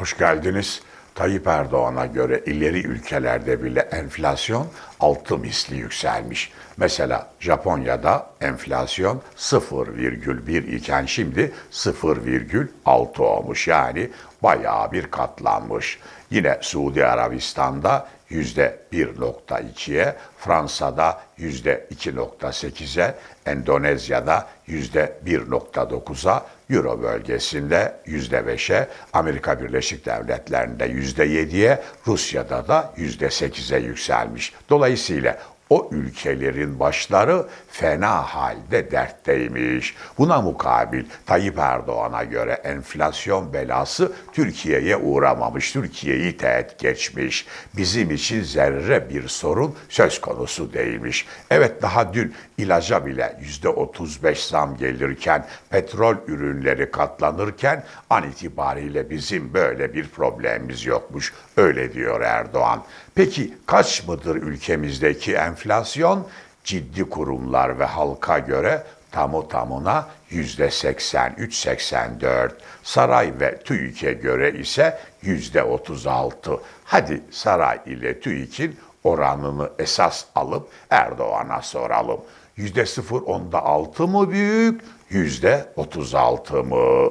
Hoş geldiniz. Tayyip Erdoğan'a göre ileri ülkelerde bile enflasyon altı misli yükselmiş. Mesela Japonya'da enflasyon 0,1 iken şimdi 0,6 olmuş. Yani bayağı bir katlanmış. Yine Suudi Arabistan'da %1.2'ye, Fransa'da yüzde 2.8'e, Endonezya'da yüzde 1.9'a, Euro bölgesinde yüzde 5'e, Amerika Birleşik Devletleri'nde yüzde 7'ye, Rusya'da da yüzde 8'e yükselmiş. Dolayısıyla o ülkelerin başları fena halde dertteymiş. Buna mukabil Tayyip Erdoğan'a göre enflasyon belası Türkiye'ye uğramamış, Türkiye'yi teğet geçmiş. Bizim için zerre bir sorun söz konusu değilmiş. Evet daha dün ilaca bile yüzde 35 zam gelirken, petrol ürünleri katlanırken an itibariyle bizim böyle bir problemimiz yokmuş. Öyle diyor Erdoğan. Peki kaç mıdır ülkemizdeki enflasyon? Ciddi kurumlar ve halka göre tamı tamına yüzde 83-84. Saray ve TÜİK'e göre ise yüzde 36. Hadi saray ile TÜİK'in oranını esas alıp Erdoğan'a soralım. Yüzde sıfır onda altı mı büyük, yüzde 36 mı?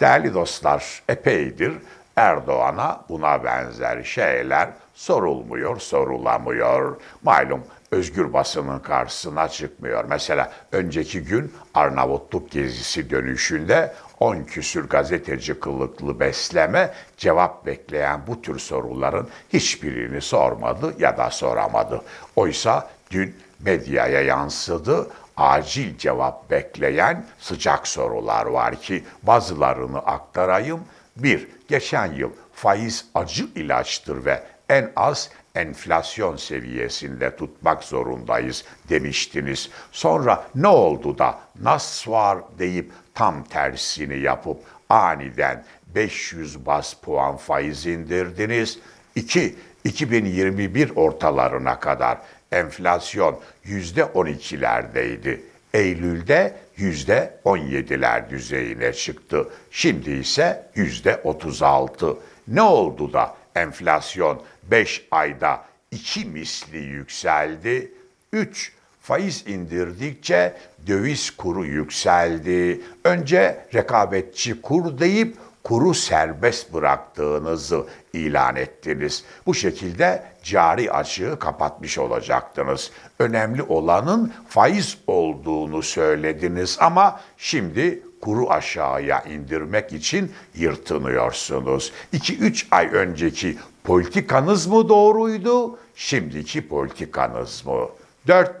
Değerli dostlar, epeydir Erdoğan'a buna benzer şeyler sorulmuyor, sorulamıyor. Malum özgür basının karşısına çıkmıyor. Mesela önceki gün Arnavutluk gezisi dönüşünde 10 küsür gazeteci kılıklı besleme cevap bekleyen bu tür soruların hiçbirini sormadı ya da soramadı. Oysa dün medyaya yansıdı acil cevap bekleyen sıcak sorular var ki bazılarını aktarayım. Bir, geçen yıl faiz acı ilaçtır ve en az enflasyon seviyesinde tutmak zorundayız demiştiniz. Sonra ne oldu da nas var deyip tam tersini yapıp aniden 500 bas puan faiz indirdiniz. 2. 2021 ortalarına kadar enflasyon yüzde 12'lerdeydi. Eylül'de yüzde 17'ler düzeyine çıktı. Şimdi ise yüzde 36. Ne oldu da enflasyon 5 ayda 2 misli yükseldi? 3. Faiz indirdikçe döviz kuru yükseldi. Önce rekabetçi kur deyip kuru serbest bıraktığınızı ilan ettiniz. Bu şekilde cari açığı kapatmış olacaktınız. Önemli olanın faiz olduğunu söylediniz ama şimdi kuru aşağıya indirmek için yırtınıyorsunuz. 2-3 ay önceki politikanız mı doğruydu, şimdiki politikanız mı? 4.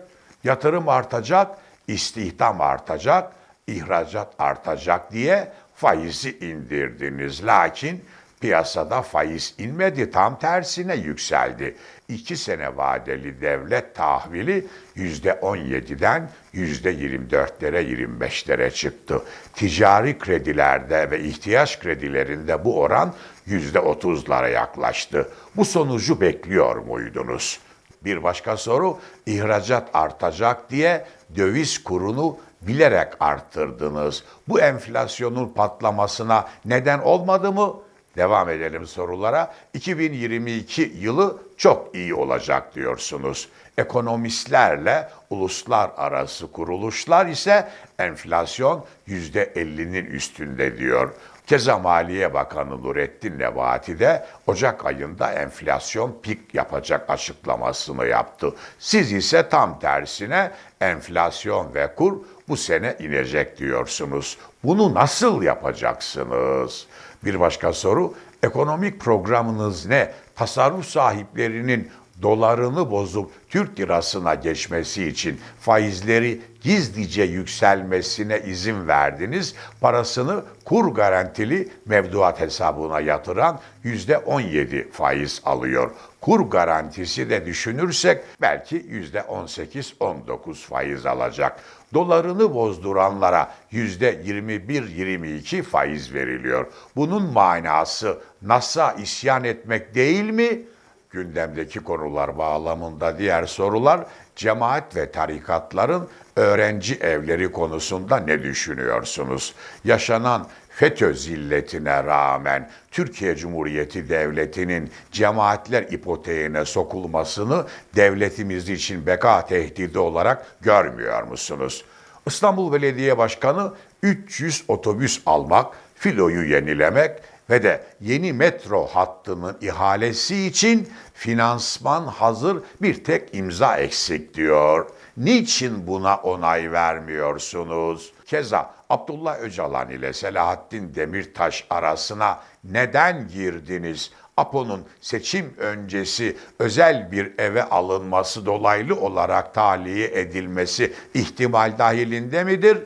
Yatırım artacak, istihdam artacak, ihracat artacak diye faizi indirdiniz. Lakin piyasada faiz inmedi, tam tersine yükseldi. İki sene vadeli devlet tahvili yüzde 17'den yüzde 24'lere 25'lere çıktı. Ticari kredilerde ve ihtiyaç kredilerinde bu oran yüzde 30'lara yaklaştı. Bu sonucu bekliyor muydunuz? Bir başka soru, ihracat artacak diye döviz kurunu bilerek arttırdınız. Bu enflasyonun patlamasına neden olmadı mı? Devam edelim sorulara. 2022 yılı çok iyi olacak diyorsunuz. Ekonomistlerle uluslararası kuruluşlar ise enflasyon %50'nin üstünde diyor. Keza Maliye Bakanı Nurettin Nebati de Ocak ayında enflasyon pik yapacak açıklamasını yaptı. Siz ise tam tersine enflasyon ve kur bu sene inecek diyorsunuz. Bunu nasıl yapacaksınız? Bir başka soru, ekonomik programınız ne? Tasarruf sahiplerinin dolarını bozup Türk lirasına geçmesi için faizleri gizlice yükselmesine izin verdiniz. Parasını kur garantili mevduat hesabına yatıran yüzde 17 faiz alıyor. Kur garantisi de düşünürsek belki yüzde 18-19 faiz alacak. Dolarını bozduranlara yüzde 21-22 faiz veriliyor. Bunun manası NASA isyan etmek değil mi? gündemdeki konular bağlamında diğer sorular cemaat ve tarikatların öğrenci evleri konusunda ne düşünüyorsunuz? Yaşanan FETÖ zilletine rağmen Türkiye Cumhuriyeti Devleti'nin cemaatler ipoteğine sokulmasını devletimiz için beka tehdidi olarak görmüyor musunuz? İstanbul Belediye Başkanı 300 otobüs almak, filoyu yenilemek ve de yeni metro hattının ihalesi için finansman hazır bir tek imza eksik diyor. Niçin buna onay vermiyorsunuz? Keza Abdullah Öcalan ile Selahattin Demirtaş arasına neden girdiniz? APO'nun seçim öncesi özel bir eve alınması dolaylı olarak tahliye edilmesi ihtimal dahilinde midir?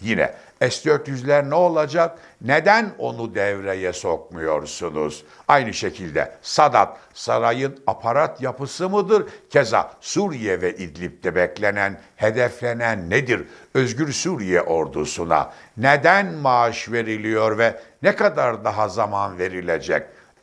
Yine S-400'ler ne olacak? Neden onu devreye sokmuyorsunuz? Aynı şekilde Sadat sarayın aparat yapısı mıdır? Keza Suriye ve İdlib'de beklenen, hedeflenen nedir? Özgür Suriye ordusuna neden maaş veriliyor ve ne kadar daha zaman verilecek?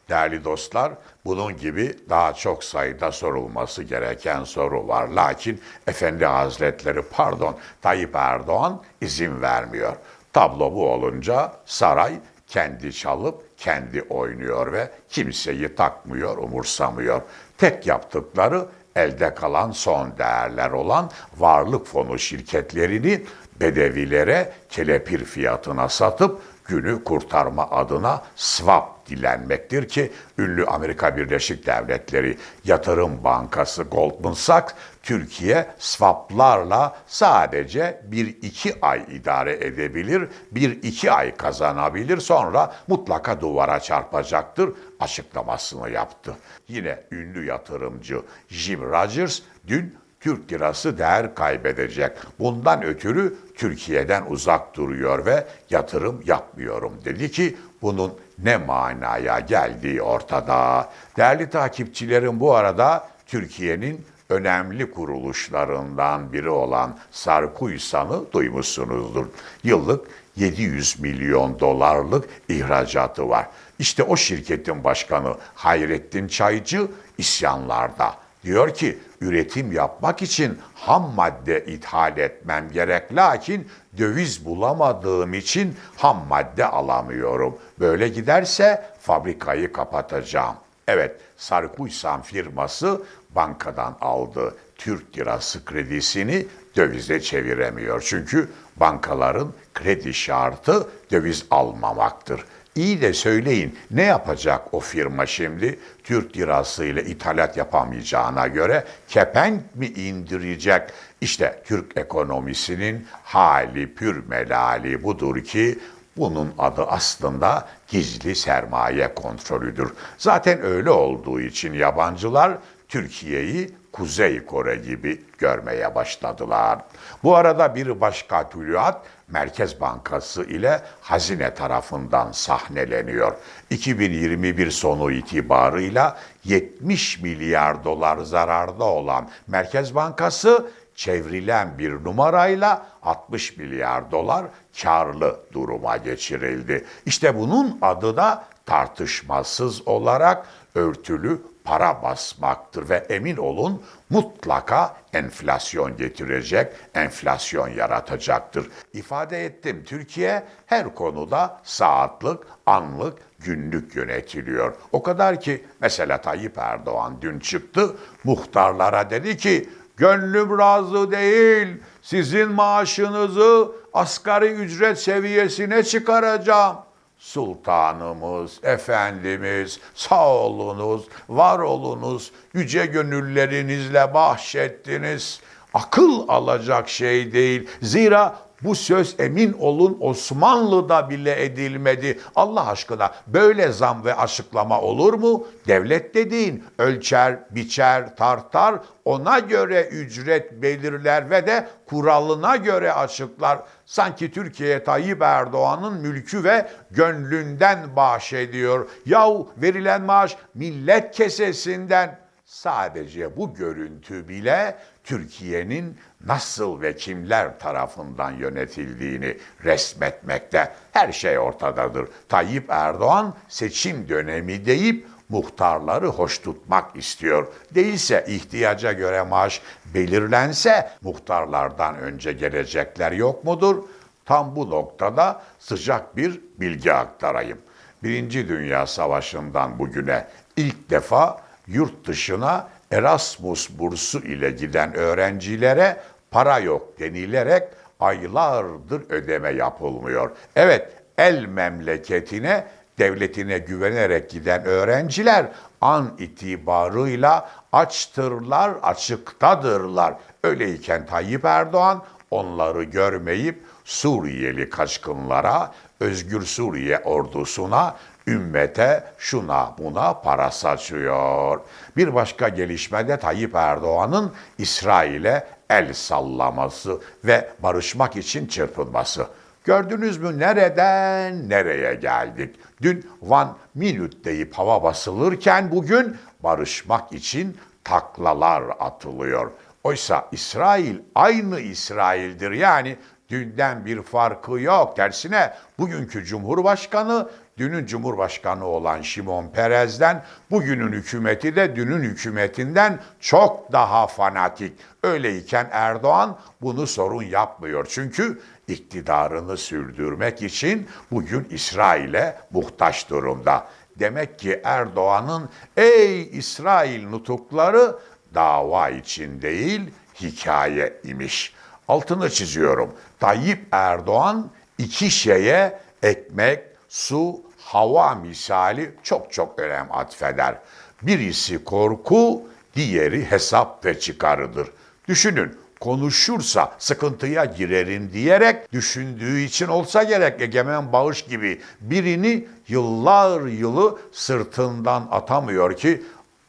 Değerli dostlar, bunun gibi daha çok sayıda sorulması gereken soru var. Lakin Efendi Hazretleri pardon Tayyip Erdoğan izin vermiyor. Tablo bu olunca saray kendi çalıp kendi oynuyor ve kimseyi takmıyor, umursamıyor. Tek yaptıkları elde kalan son değerler olan varlık fonu şirketlerini bedevilere kelepir fiyatına satıp günü kurtarma adına swap dilenmektir ki ünlü Amerika Birleşik Devletleri Yatırım Bankası Goldman Sachs Türkiye swaplarla sadece bir iki ay idare edebilir, bir iki ay kazanabilir sonra mutlaka duvara çarpacaktır açıklamasını yaptı. Yine ünlü yatırımcı Jim Rogers dün Türk lirası değer kaybedecek. Bundan ötürü Türkiye'den uzak duruyor ve yatırım yapmıyorum dedi ki bunun ne manaya geldiği ortada. Değerli takipçilerim bu arada Türkiye'nin önemli kuruluşlarından biri olan Sarkuysan'ı duymuşsunuzdur. Yıllık 700 milyon dolarlık ihracatı var. İşte o şirketin başkanı Hayrettin Çaycı isyanlarda. Diyor ki üretim yapmak için ham madde ithal etmem gerek lakin döviz bulamadığım için ham madde alamıyorum. Böyle giderse fabrikayı kapatacağım. Evet, Sarkuysan firması bankadan aldığı Türk lirası kredisini dövize çeviremiyor. Çünkü bankaların kredi şartı döviz almamaktır. İyi de söyleyin ne yapacak o firma şimdi? Türk lirası ile ithalat yapamayacağına göre kepenk mi indirecek? İşte Türk ekonomisinin hali pür melali budur ki bunun adı aslında gizli sermaye kontrolüdür. Zaten öyle olduğu için yabancılar Türkiye'yi Kuzey Kore gibi görmeye başladılar. Bu arada bir başka tülüat Merkez Bankası ile Hazine tarafından sahneleniyor. 2021 sonu itibarıyla 70 milyar dolar zararda olan Merkez Bankası çevrilen bir numarayla 60 milyar dolar karlı duruma geçirildi. İşte bunun adı da tartışmasız olarak örtülü para basmaktır ve emin olun mutlaka enflasyon getirecek, enflasyon yaratacaktır. İfade ettim Türkiye her konuda saatlik, anlık, günlük yönetiliyor. O kadar ki mesela Tayyip Erdoğan dün çıktı muhtarlara dedi ki gönlüm razı değil sizin maaşınızı asgari ücret seviyesine çıkaracağım. Sultanımız, Efendimiz, sağ olunuz, var olunuz, yüce gönüllerinizle bahşettiniz. Akıl alacak şey değil. Zira bu söz emin olun Osmanlı'da bile edilmedi. Allah aşkına böyle zam ve açıklama olur mu? Devlet dediğin ölçer, biçer, tartar, ona göre ücret belirler ve de kuralına göre açıklar. Sanki Türkiye Tayyip Erdoğan'ın mülkü ve gönlünden bahşediyor. Yahu verilen maaş millet kesesinden sadece bu görüntü bile Türkiye'nin nasıl ve kimler tarafından yönetildiğini resmetmekte. Her şey ortadadır. Tayyip Erdoğan seçim dönemi deyip muhtarları hoş tutmak istiyor. Değilse ihtiyaca göre maaş belirlense muhtarlardan önce gelecekler yok mudur? Tam bu noktada sıcak bir bilgi aktarayım. Birinci Dünya Savaşı'ndan bugüne ilk defa yurt dışına Erasmus bursu ile giden öğrencilere para yok denilerek aylardır ödeme yapılmıyor. Evet, el memleketine, devletine güvenerek giden öğrenciler an itibarıyla açtırlar, açıktadırlar. Öyleyken Tayyip Erdoğan onları görmeyip Suriyeli kaçkınlara, Özgür Suriye ordusuna, ümmete şuna buna para saçıyor. Bir başka gelişmede Tayyip Erdoğan'ın İsrail'e el sallaması ve barışmak için çırpınması. Gördünüz mü nereden nereye geldik? Dün one minute deyip hava basılırken bugün barışmak için taklalar atılıyor. Oysa İsrail aynı İsrail'dir. Yani dünden bir farkı yok. Tersine bugünkü Cumhurbaşkanı dünün Cumhurbaşkanı olan Şimon Perez'den bugünün hükümeti de dünün hükümetinden çok daha fanatik. Öyleyken Erdoğan bunu sorun yapmıyor. Çünkü iktidarını sürdürmek için bugün İsrail'e muhtaç durumda. Demek ki Erdoğan'ın ey İsrail nutukları dava için değil hikaye imiş. Altını çiziyorum. Tayyip Erdoğan iki şeye ekmek, su, hava misali çok çok önem atfeder. Birisi korku, diğeri hesap ve çıkarıdır. Düşünün konuşursa sıkıntıya girerim diyerek düşündüğü için olsa gerek Egemen Bağış gibi birini yıllar yılı sırtından atamıyor ki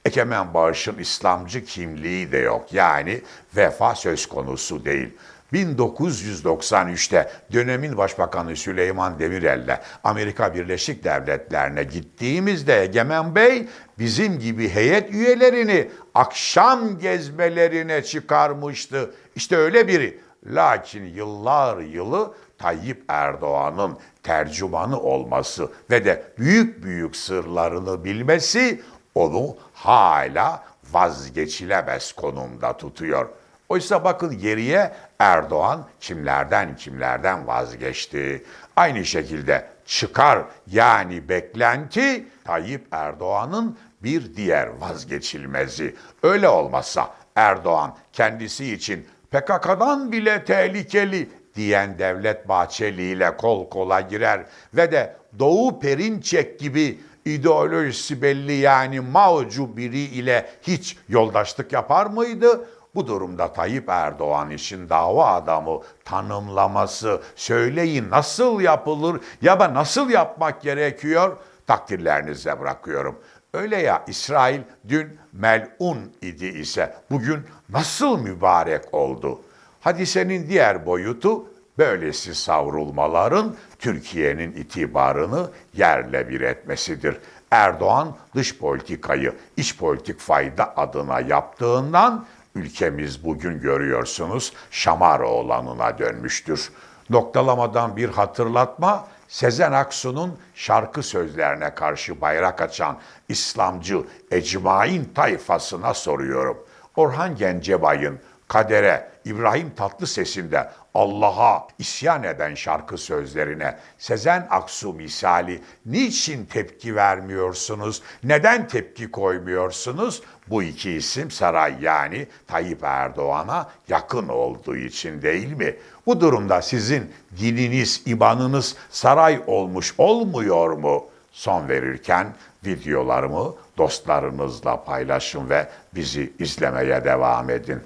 Egemen Bağış'ın İslamcı kimliği de yok. Yani vefa söz konusu değil. 1993'te dönemin Başbakanı Süleyman Demirel'le Amerika Birleşik Devletleri'ne gittiğimizde Egemen Bey bizim gibi heyet üyelerini akşam gezmelerine çıkarmıştı. İşte öyle biri. Lakin yıllar yılı Tayyip Erdoğan'ın tercümanı olması ve de büyük büyük sırlarını bilmesi onu hala vazgeçilemez konumda tutuyor. Oysa bakın geriye Erdoğan kimlerden kimlerden vazgeçti. Aynı şekilde çıkar yani beklenti Tayyip Erdoğan'ın bir diğer vazgeçilmezi. Öyle olmazsa Erdoğan kendisi için PKK'dan bile tehlikeli diyen Devlet Bahçeli ile kol kola girer ve de Doğu Perinçek gibi ideolojisi belli yani Mao'cu biri ile hiç yoldaşlık yapar mıydı? Bu durumda Tayyip Erdoğan için dava adamı tanımlaması, söyleyin nasıl yapılır ya da nasıl yapmak gerekiyor takdirlerinize bırakıyorum. Öyle ya İsrail dün melun idi ise bugün nasıl mübarek oldu? Hadisenin diğer boyutu böylesi savrulmaların Türkiye'nin itibarını yerle bir etmesidir. Erdoğan dış politikayı iç politik fayda adına yaptığından ülkemiz bugün görüyorsunuz Şamaroğlan'ına dönmüştür. Noktalamadan bir hatırlatma, Sezen Aksu'nun şarkı sözlerine karşı bayrak açan İslamcı ecmain tayfasına soruyorum. Orhan Gencebay'ın kadere, İbrahim Tatlıses'inde Allah'a isyan eden şarkı sözlerine Sezen Aksu misali niçin tepki vermiyorsunuz? Neden tepki koymuyorsunuz? Bu iki isim saray yani Tayyip Erdoğan'a yakın olduğu için değil mi? Bu durumda sizin dininiz, imanınız saray olmuş olmuyor mu? Son verirken videolarımı dostlarınızla paylaşın ve bizi izlemeye devam edin.